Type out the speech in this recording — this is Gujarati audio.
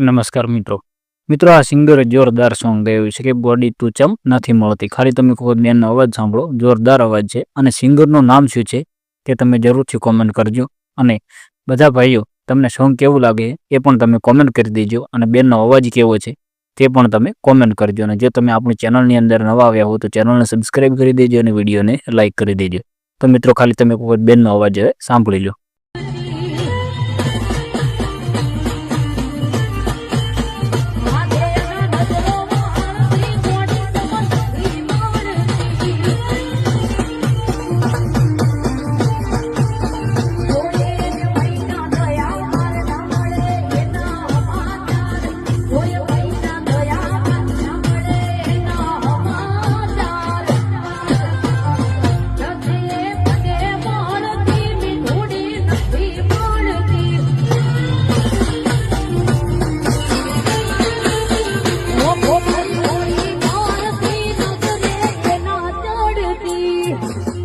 નમસ્કાર મિત્રો. મિત્રો, આ સિંગરે જોરદાર સોંગ ગાયું છે કે બોડી તું ચમ નથી મળતી. ખાલી તમે કોઈ બેનનો અવાજ સાંભળો. જોરદાર અવાજ છે. અને સિંગરનું નામ શું છે તે તમે જરૂરથી કોમેન્ટ કરજો. અને બધા ભાઈઓ, તમને સોંગ કેવું લાગે એ પણ તમે કોમેન્ટ કરી દેજો. અને બેનનો અવાજ કેવો છે તે પણ તમે કોમેન્ટ કરજો. અને જો તમે આપણી ચેનલની અંદર નવા આવ્યા હો તો ચેનલને સબસ્ક્રાઈબ કરી દેજો અને વિડીયોને લાઇક કરી દેજો. તો મિત્રો, ખાલી તમે કોઈ બેનનો અવાજ સાંભળી લો. Thank you.